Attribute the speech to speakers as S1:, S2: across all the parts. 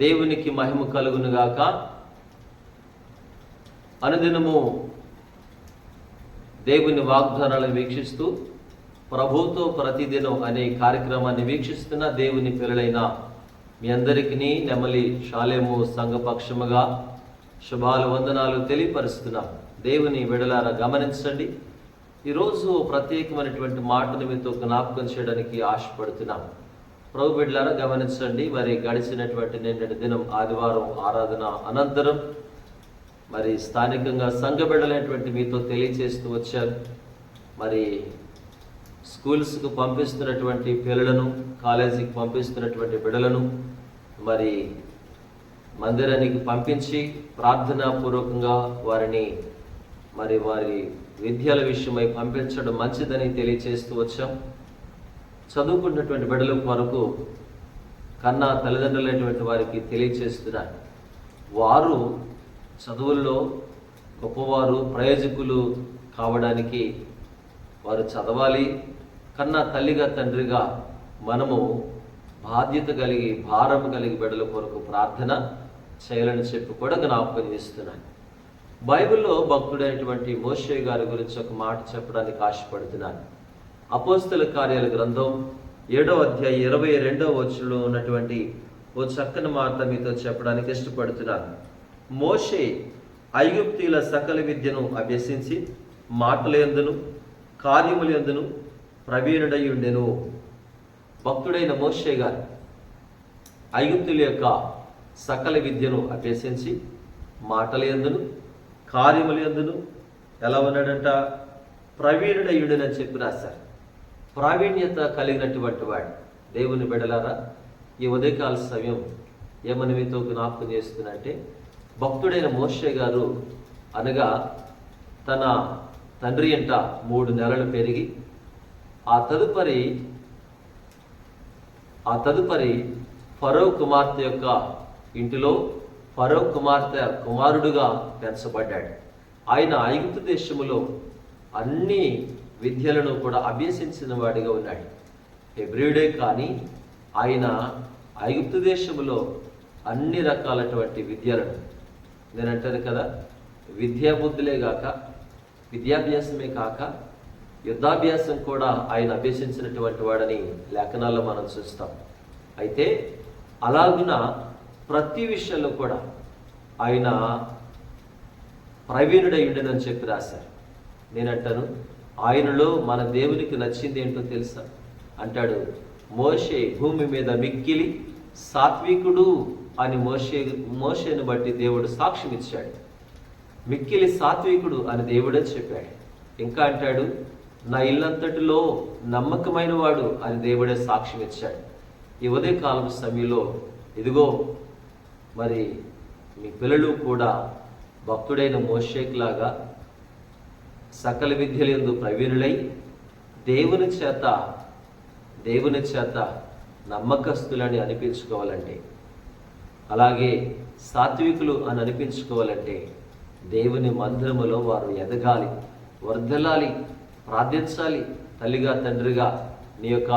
S1: దేవునికి మహిమ కలుగునుగాక. అనుదినము దేవుని వాగ్దానాలను వీక్షిస్తూ ప్రభుతో ప్రతిదినం అనే కార్యక్రమాన్ని వీక్షిస్తున్న దేవుని పిల్లలైన మీ అందరికీ నెమలి షాలేము సంఘపక్షముగా శుభాలు వందనాలు తెలియపరుస్తున్నాం. దేవుని విడలార గమనించండి. ఈరోజు ప్రత్యేకమైనటువంటి మాటను మీతో జ్ఞాపకం చేయడానికి ఆశపడుతున్నాం. ప్రభు బిడ్డలారా గమనించండి మరి గడిచినటువంటి నిన్నటి దినం ఆదివారం ఆరాధన అనంతరం మరి స్థానికంగా సంఘ బిడ్డలైనటువంటి మీతో తెలియచేస్తూ వచ్చారు. మరి స్కూల్స్కు పంపిస్తున్నటువంటి పిల్లలను కాలేజీకి పంపిస్తున్నటువంటి బిడ్డలను మరి మందిరానికి పంపించి ప్రార్థనాపూర్వకంగా వారిని మరి వారి విద్యల విషయమై పంపించడం మంచిదని తెలియచేస్తూ వచ్చాం. చదువుకున్నటువంటి బిడ్డల కొరకు కన్నా తల్లిదండ్రులైనటువంటి వారికి తెలియచేస్తున్నారు వారు చదువుల్లో గొప్పవారు ప్రయోజకులు కావడానికి వారు చదవాలి. కన్నా తల్లిగా తండ్రిగా మనము బాధ్యత కలిగి భారం కలిగి బిడ్డల కొరకు ప్రార్థన చేయాలని చెప్పి కూడా జ్ఞాపకం చేస్తున్నాను. బైబిల్లో భక్తుడైనటువంటి మోషే గారి గురించి ఒక మాట చెప్పడానికి ఆశపడుతున్నాను. అపోస్తుల కార్యాల గ్రంథం ఏడో అధ్యాయ ఇరవై రెండవ వచ్చులో ఉన్నటువంటి ఓ చక్కని మాట మీతో చెప్పడానికి ఇష్టపడుతున్నాను. మోషే ఐగుప్తీల సకల విద్యను అభ్యసించి మాటలందును కార్యములందును ప్రవీణుడై ఉండెను. భక్తుడైన మోషే గారు ఐగుప్తుల యొక్క సకల విద్యను అభ్యసించి మాటలందును కార్యములందును ఎలా ఉన్నాడంట? ప్రవీణుడయుడని చెప్పి రాశారు ప్రావీణ్యత కలిగినటువంటి వాడు. దేవుని బిడలారా ఈ ఉదయకాల సమయం ఏమని మీతో జ్ఞాపకం చేస్తుందంటే భక్తుడైన మోషే గారు అనగా తన తండ్రి ఎంట మూడు నెలలు పెరిగి ఆ తదుపరి ఆ తదుపరి ఫరో కుమార్తె యొక్క ఇంటిలో ఫరో కుమార్తె కుమారుడుగా పెంచబడ్డాడు. ఆయన ఐగుప్తు దేశంలో అన్ని విద్యలను కూడా అభ్యసించిన వాడిగా ఉన్నాడు. హెబ్రిడే కానీ ఆయన ఐగుప్తు దేశంలో అన్ని రకాలటువంటి విద్యలను నేను అంటాను కదా విద్యాబుద్ధులే కాక విద్యాభ్యాసమే కాక యుద్ధాభ్యాసం కూడా ఆయన అభ్యసించినటువంటి వాడని లేఖనాల్లో మనం చూస్తాం. అయితే అలాగున ప్రతి విషయంలో కూడా ఆయన ప్రవీణుడై ఉండనని చెప్పి రాశారు. నేనంటాను ఆయనలో మన దేవునికి నచ్చింది ఏంటో తెలుసా? అంటాడు మోషే భూమి మీద మిక్కిలి సాత్వికుడు అని మోషే మోషేను బట్టి దేవుడు సాక్ష్యం ఇచ్చాడు. మిక్కిలి సాత్వికుడు అని దేవుడే చెప్పాడు. ఇంకా అంటాడు నా ఇల్లంతటిలో నమ్మకమైన వాడు అని దేవుడే సాక్ష్యం ఇచ్చాడు. ఈ ఉదయకాలం సమయంలో ఇదిగో మరి మీ పిల్లలు కూడా భక్తుడైన మోషేక్ లాగా సకల విద్యలందు ప్రవీణులై దేవుని చేత దేవుని చేత నమ్మకస్తులని అనిపించుకోవాలంటే అలాగే సాత్వికులు అని అనిపించుకోవాలంటే దేవుని మందిరములో వారు ఎదగాలి వర్ధలాలి ప్రార్థించాలి తల్లిగా తండ్రిగా నీ యొక్క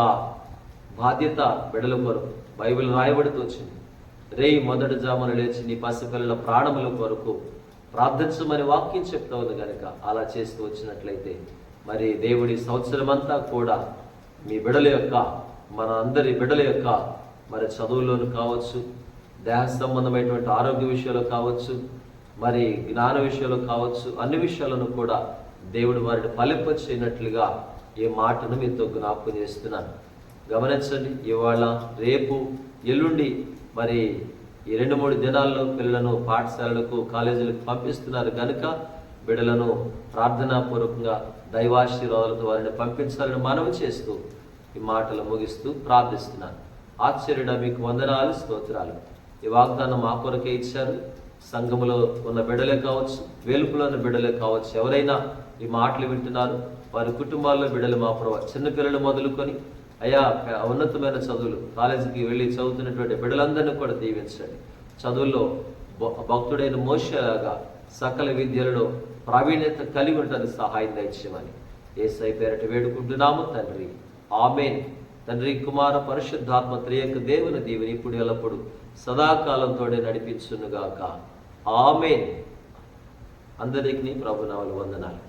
S1: బాధ్యత బిడల కొరకు బైబిల్ రాయబడుతూ వచ్చింది. రేయి మొదటి జామున లేచి నీ పసిపిల్లల ప్రాణముల కొరకు ప్రార్థించమని వాక్యం చెప్తా ఉంది కనుక అలా చేస్తూ వచ్చినట్లయితే మరి దేవుడి సంవత్సరం అంతా కూడా మీ బిడల యొక్క మన అందరి బిడల యొక్క మరి చదువులోను కావచ్చు దేహ సంబంధమైనటువంటి ఆరోగ్య విషయాలు కావచ్చు మరి జ్ఞాన విషయాలు కావచ్చు అన్ని విషయాలను కూడా దేవుడు వారిని ఫలింపచేయనట్లుగా ఈ మాటను మీతో జ్ఞాపకం చేస్తున్నాను. గమనించండి ఇవాళ రేపు ఎల్లుండి మరి ఈ రెండు మూడు దినాల్లో పిల్లలను పాఠశాలలకు కాలేజీలకు పంపిస్తున్నారు కనుక బిడ్డలను ప్రార్థనాపూర్వకంగా దైవాశీర్వాదాలతో వారిని పంపించాలని మనవి చేస్తూ ఈ మాటలు ముగిస్తూ ప్రార్థిస్తున్నాను. ఆశ్చర్యుడ మీకు వందనాలు స్తోత్రాలు. ఈ వాగ్దానం మా కొరకే ఇచ్చారు. సంఘములో ఉన్న బిడ్డలే కావచ్చు వేలుపులో ఉన్న బిడ్డలే కావచ్చు ఎవరైనా ఈ మాటలు వింటున్నారు. వారి కుటుంబాల్లో బిడ్డలు మా ప్రభావ చిన్నపిల్లలు మొదలుకొని అయా ఉన్నతమైన చదువులు. కాలేజీకి వెళ్ళి చదువుతున్నటువంటి బిడ్డలందరినీ కూడా దీవించండి. చదువుల్లో భ- భక్తుడైన మోషలాగా సకల విద్యలలో ప్రావీణ్యత కలిగి ఉంటుంది సహాయం దయచేయమని ఏసై పేరట వేడుకుంటున్నాము తండ్రి. ఆమెన్. తండ్రి కుమార పరిశుద్ధాత్మ త్రియక దేవుని దీవుని ఇప్పుడు ఎల్లప్పుడు సదాకాలంతోడే నడిపించునుగాక. ఆమెన్. అందరికీ ప్రభునామలు వందనాలు.